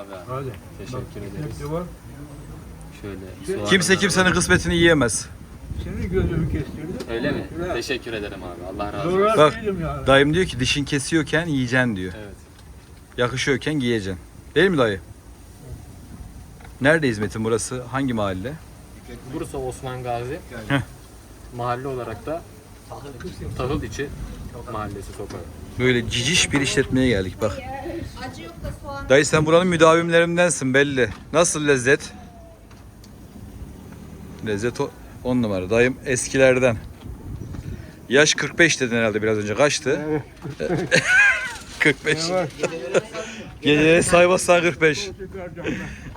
Tabii abi. Hadi. Teşekkür Bak, ederiz. ne var? Şöyle. soğanı Kimse kimsenin kısmetini yiyemez. Senin gözümü kestirdi. Öyle mi? Evet. Teşekkür ederim abi. Allah razı olsun. Doğru Bak, değilim yani. Dayım diyor ki dişin kesiyorken yiyeceksin diyor. Evet. Yakışıyorken giyeceksin. Değil mi dayı? Neredeyiz Metin burası? Hangi mahalle? Bursa Osman Gazi. Mahalle olarak da Tahıl içi mahallesi sokağı. Böyle ciciş bir işletmeye geldik bak. Acı yok da soğan. Dayı sen buranın müdavimlerindensin belli. Nasıl lezzet? Lezzet o 10 numara. Dayım eskilerden. Yaş 45 dedin herhalde biraz önce. Kaçtı? 45. Ne var? Geceleri saymazsan 45. Çıkaracağım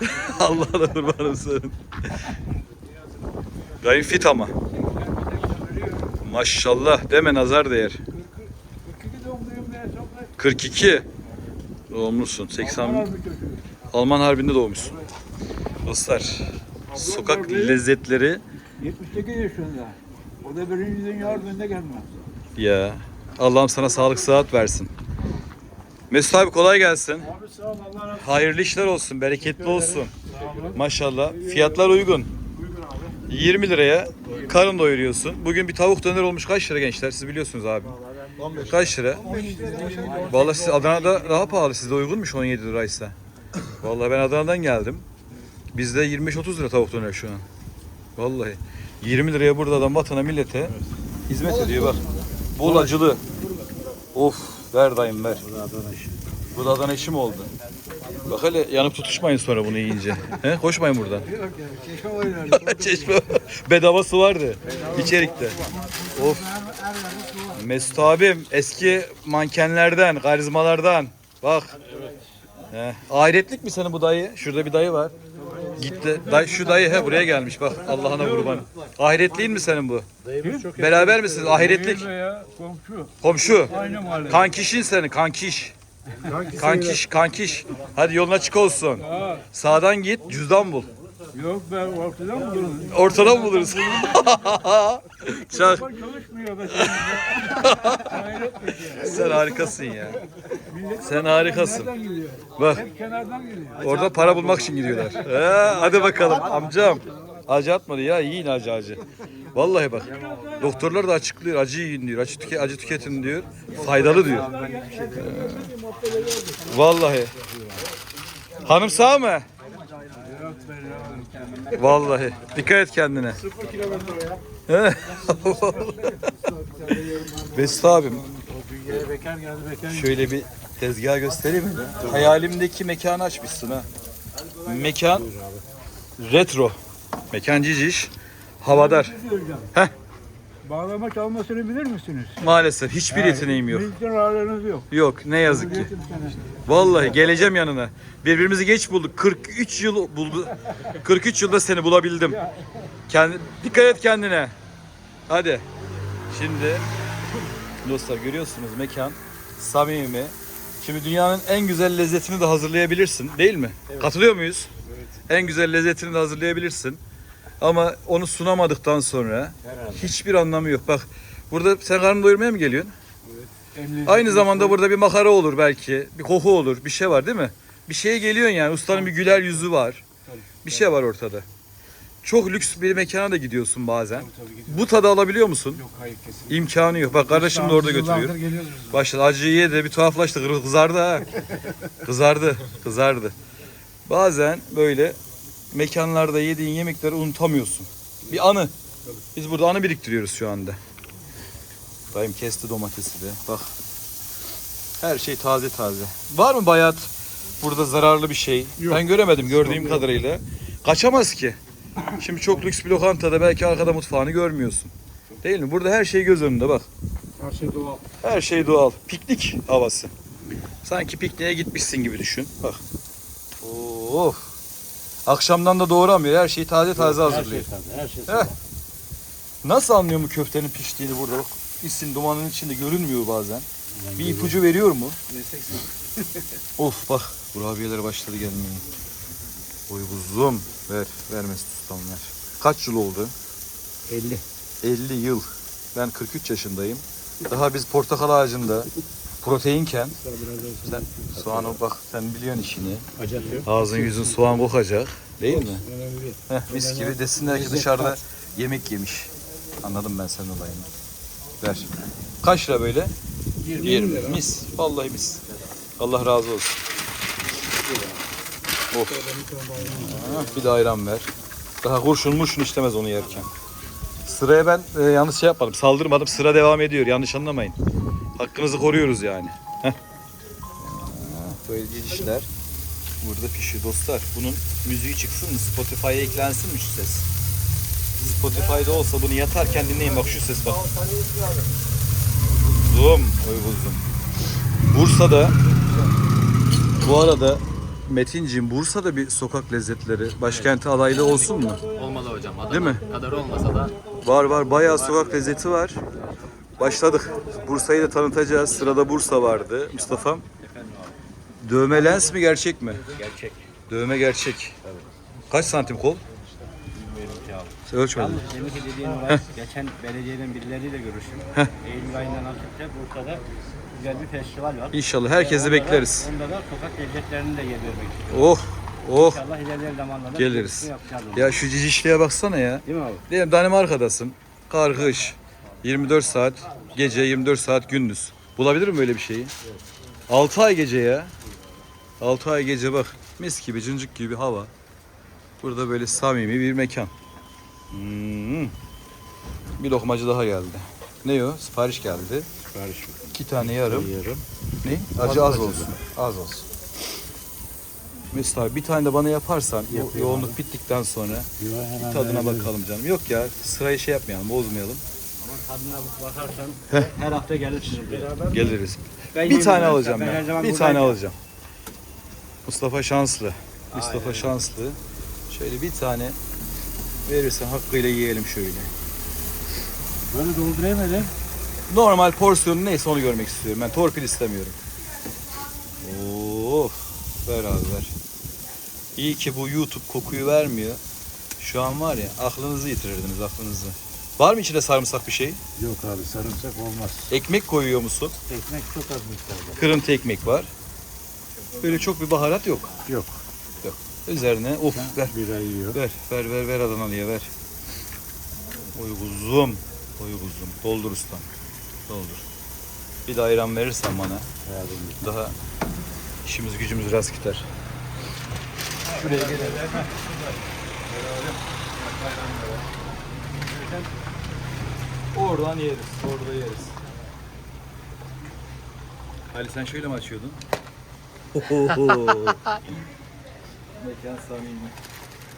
ben. Allah'ına kurbanım senin. Dayım fit ama. Maşallah deme nazar değer. 42 doğumluyum ben sokak. 42 doğumlusun. 80 Aman abi çocuğu. Alman Harbi'nde doğmuşsun. Dostlar, sokak lezzetleri 78 yaşında. O da birinci dünya harbiinde gelmez. ya. Allah'ım sana sağlık sıhhat versin. Mesut abi kolay gelsin. Abi sağ ol Allah razı. Hayırlı işler olsun, bereketli olsun. Maşallah. Fiyatlar uygun. Buyurun abi. 20 liraya karın doyuruyorsun. Bugün bir tavuk döner olmuş kaç lira gençler? Siz biliyorsunuz abi. Kaç lira? Vallahi siz Adana'da daha pahalı. Sizde uygunmuş 17 liraysa. Vallahi ben Adana'dan geldim. Bizde 25-30 lira tavuk döner şu an. Vallahi. 20 liraya burada adam vatana millete hizmet ediyor bak. Bol acılı. Of ver dayım ver. Bu da Adana işi mi oldu? Bak hele yanıp tutuşmayın sonra bunu yiyince. He? Koşmayın buradan. Yok ya, çeşme oynarız. Çeşme bedava su vardı içerikte. Of. Mesut abim eski mankenlerden, karizmalardan. Bak. He. Ahiretlik mi senin bu dayı? Şurada bir dayı var. Gitti. Dayı, şu dayı he buraya gelmiş bak. Allah'ına kurban. Ahiretliğin mi senin bu? Beraber misiniz? Ahiretlik. Komşu. Komşu. Aynı mahalle. Kankişin senin kankiş. Kankiş, kankiş. Hadi yolun açık olsun. Sağdan git, cüzdan bul. Yok ben ortadan mı durun? Ortadan mı buluruz? Çak. Çalışmıyor. Hayret bir şey. Sen harikasın ya. Sen harikasın. Nereden? Bak Hep kenardan gidiyor. orada para bulmak için gidiyorlar. He, hadi bakalım amcam. Acı atmadı ya yiyin acı acı. Vallahi bak. Doktorlar da açıklıyor acı yiyin diyor. Acı, tüke, acı tüketin diyor. Faydalı diyor. Vallahi. Hanım sağ mı? Vallahi. Dikkat et kendine. Sıfır kilometre ya. Mesut abim Dünyaya bekar geldi bekar. Şöyle bir tezgah göstereyim mi? Hayalimdeki mekanı açmışsın ha. Mekan retro. Mekan ciciş. Havadar. Heh. Bağlama çalmasını bilir misiniz? Maalesef hiçbir yeteneğim yok. Bizden ağırlığınız yok. Yok ne yazık ki. Yetim. Vallahi geleceğim yanına. Birbirimizi geç bulduk. 43 yıl buldu. 43 yılda seni bulabildim. Kendi, dikkat et kendine. Hadi. Şimdi dostlar görüyorsunuz mekan samimi. Şimdi dünyanın en güzel lezzetini de hazırlayabilirsin değil mi? Katılıyor muyuz? En güzel lezzetini de hazırlayabilirsin. Ama onu sunamadıktan sonra hiçbir anlamı yok. Bak burada sen karnını doyurmaya mı geliyorsun? Emniyet- Aynı zamanda burada bir makara olur belki. Bir koku olur. Bir şey var değil mi? Bir şeye geliyorsun yani. Ustanın bir güler yüzü var. Bir şey var ortada. Çok lüks bir mekana da gidiyorsun bazen. Tabii gidiyor. Bu tadı alabiliyor musun? Yok hayır kesin. İmkanı yok. Bak kardeşim de orada götürüyor. geliyoruz biz. Başladı acıyı yedi bir tuhaflaştı. Kızardı ha. Kızardı. Kızardı. Bazen böyle mekanlarda yediğin yemekleri unutamıyorsun. Bir anı. Biz burada anı biriktiriyoruz şu anda. Dayım kesti domatesi de. Bak. Her şey taze taze. Var mı bayat? Burada zararlı bir şey. Yok. Ben göremedim gördüğüm kadarıyla. Kaçamaz ki. Şimdi çok lüks bir lokantada belki arkada mutfağını görmüyorsun. Değil mi? Burada her şey göz önünde bak. Her şey doğal. Her şey doğal. Piknik havası. Sanki pikniğe gitmişsin gibi düşün. Bak. Of. Akşamdan da doğramıyor. Her şeyi taze taze hazırlıyor. Her şey Heh. Nasıl anlıyor mu köftenin piştiğini burada? Bak isin dumanın içinde görünmüyor bazen. Bir ipucu veriyor mu? of bak kurabiyeler başladı gelmeye. Oy kuzum. Ver. Vermez ustam ver. Kaç yıl oldu? 50. 50 yıl. Ben 43 yaşındayım. Daha biz portakal ağacında proteinken sen soğanı bak sen biliyorsun işini. Ağzın yüzün soğan kokacak. Değil mi? Heh, mis gibi desinler ki dışarıda yemek yemiş. Anladım ben senin olayını. Ver. Kaç lira böyle? 20. Mis. Vallahi mis. Allah razı olsun. Of. Ah, bir de ayran ver. Daha kurşun murşun işlemez onu yerken. Sıraya ben e, yanlış şey yapmadım. Saldırmadım. Sıra devam ediyor. Yanlış anlamayın. Hakkınızı koruyoruz yani. Heh. Böyle işler burada pişiyor dostlar. Bunun müziği çıksın mı? Spotify'a eklensin mi şu ses? Spotify'da olsa bunu yatarken dinleyin bak şu ses bak. Zoom. Oy kuzum. Bursa'da bu arada Metinciğim Bursa'da bir sokak lezzetleri başkenti adaylı olsun mu? Olmalı hocam. Adana Değil mi? kadar olmasa da Var var bayağı sokak lezzeti var. Başladık. Bursa'yı da tanıtacağız. Sırada Bursa vardı Mustafa'm. Dövme lens mi gerçek mi? Gerçek. Dövme gerçek. Kaç santim kol? Bilmiyorum ki abi. Sen Ölçmedin. Yalnız demek ki dediğin olay geçen belediyeden birileriyle görüştüm. Eylül ayından Akit'te Bursa'da güzel bir festival var. İnşallah herkesi Onda da- bekleriz. Onda da sokak lezzetlerini de yedirmek istiyorum. Oh oh İnşallah ilerleyen zamanlarda geliriz. bir yapacağız. Ya şu cicişliğe baksana ya. Değil mi abi? Diyelim Danimarka'dasın. Kar, kış. 24 saat gece, 24 saat gündüz. Bulabilir mi böyle bir şeyi? 6 ay gece ya. 6 ay gece bak. Mis gibi, cıncık gibi hava. Burada böyle samimi bir mekan. Hmm. Bir lokmacı daha geldi. Ne o? Sipariş geldi. Sipariş İki tane yarım. Yarım. Ne? Acı az olsun. Az olsun. Mesut abi bir tane de bana yaparsan bu yoğunluk bittikten sonra bir tadına bakalım canım. Yok ya sırayı şey yapmayalım, bozmayalım. Tadına bakarsan her hafta gelirsiniz buraya. Geliriz. Ben Bir tane alacağım her ben. Bir buradayım. tane alacağım. Mustafa Şanslı. Mustafa Şanslı. Şöyle bir tane verirsen hakkıyla yiyelim şöyle. Böyle doldurayım. Normal porsiyonu neyse onu görmek istiyorum. Ben torpil istemiyorum. Of. Ver abi ver. İyi ki bu YouTube kokuyu vermiyor. Şu an var ya aklınızı yitirirdiniz aklınızı. Var mı içinde sarımsak bir şey? Yok abi sarımsak olmaz. Ekmek koyuyor musun? Ekmek çok az miktarda. Kırıntı ekmek var. Böyle çok bir baharat yok. Yok. Yok. Üzerine of ver. Bir ay yiyor. Ver ver ver ver Adanalı'ya ver. Oy kuzum. Oy kuzum. Doldur ustam. Doldur. Bir de ayran verirsen bana. Daha işimiz gücümüz rast gider. Şuraya gelelim. Oradan yeriz. Orada yeriz. Ali sen şöyle mi açıyordun? Mekan samimi.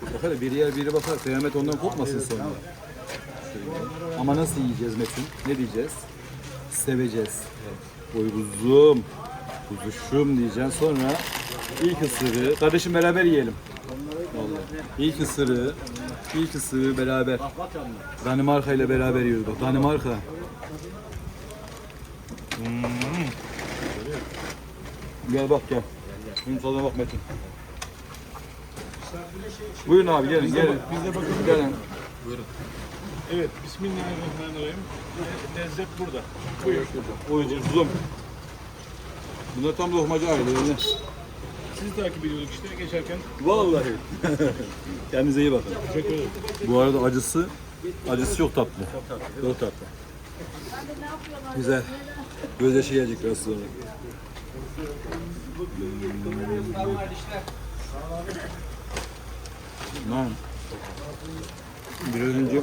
Bak hele biri yer biri bakar. Kıyamet ondan kopmasın sonra. Şöyle. Ama nasıl yiyeceğiz Metin? Ne diyeceğiz? Seveceğiz. Oy kuzum. Kuzuşum diyeceksin. Sonra ilk ısırığı. Kardeşim beraber yiyelim. Vallahi. İlk ısırığı. ilk ısırığı beraber. Danimarka ile beraber yiyoruz. Bak Danimarka. Hmm. Gel bak gel. Bunun tadına bak Metin. Buyurun abi gelin gelin. Biz de bakalım. Gelin. Evet, Bismillahirrahmanirrahim. Lezzet burada. Oyuncum. Bunlar tam lokmacı ailelerine. Sizi takip ediyorduk işte geçerken. Vallahi. Kendinize iyi bakın. Teşekkür ederim. Bu arada acısı, acısı çok tatlı. Çok tatlı. Çok tatlı. Güzel. Gözyaşı gelecek biraz sonra. Lan. Biraz önce,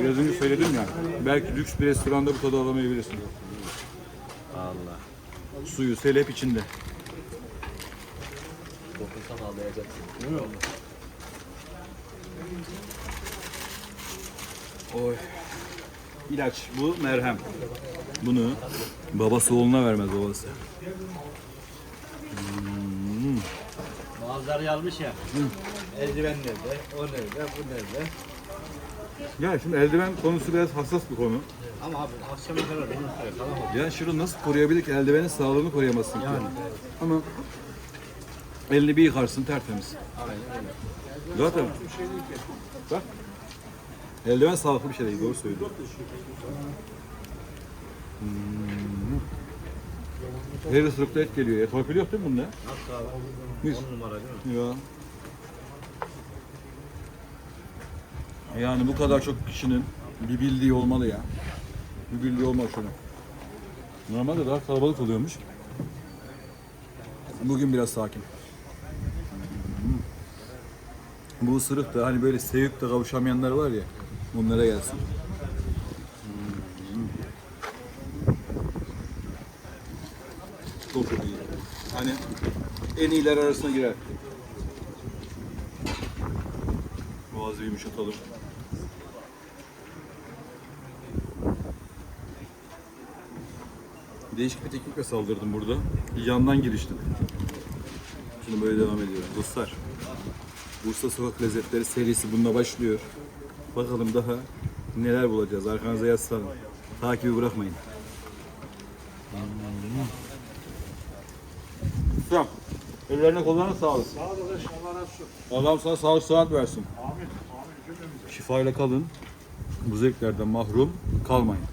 biraz önce söyledim ya. Belki lüks bir restoranda bu tadı alamayabilirsin. Allah. Suyu, selep içinde. Dokunsan ağlayacaksın. Oy. İlaç bu merhem. Bunu babası oğluna vermez babası. Bazıları yazmış ya. Eldiven nerede? O nerede? Bu nerede? Ya şimdi eldiven konusu biraz hassas bir konu. Ama abi akşama kadar bunu kalamam. Ya şunu nasıl koruyabilir ki? Eldivenin sağlığını koruyamazsın ki. Ama elini bir yıkarsın tertemiz. Zaten. Bak. Eldiven sağlıklı bir şey değil. Doğru söylüyorsun. Hmm. Her ısırıkta et geliyor. Et torpil yok değil mi bunda? Mis. 10 numara değil mi? Ya. Yani bu kadar çok kişinin bir bildiği olmalı ya. Bir bildiği olmalı şunu. Normalde daha kalabalık oluyormuş. Bugün biraz sakin. Hmm. Bu ısırık da hani böyle sevip de kavuşamayanlar var ya. Bunlara gelsin. Çok iyi. Hani en iyiler arasına girer. Boğazı yumuşatalım. Değişik bir teknikle saldırdım burada. Yandan giriştim. Şimdi böyle devam ediyoruz. Dostlar, Bursa Sokak Lezzetleri serisi bununla başlıyor. Bakalım daha neler bulacağız. Arkanıza yaslanın. Takibi bırakmayın. Tamam. Ellerine kollarına sağlık. Sağ ol arkadaş Allah razı olsun. Allah sana sağlık sıhhat versin. Amin. Amin. Şifayla kalın. Bu zevklerden mahrum kalmayın.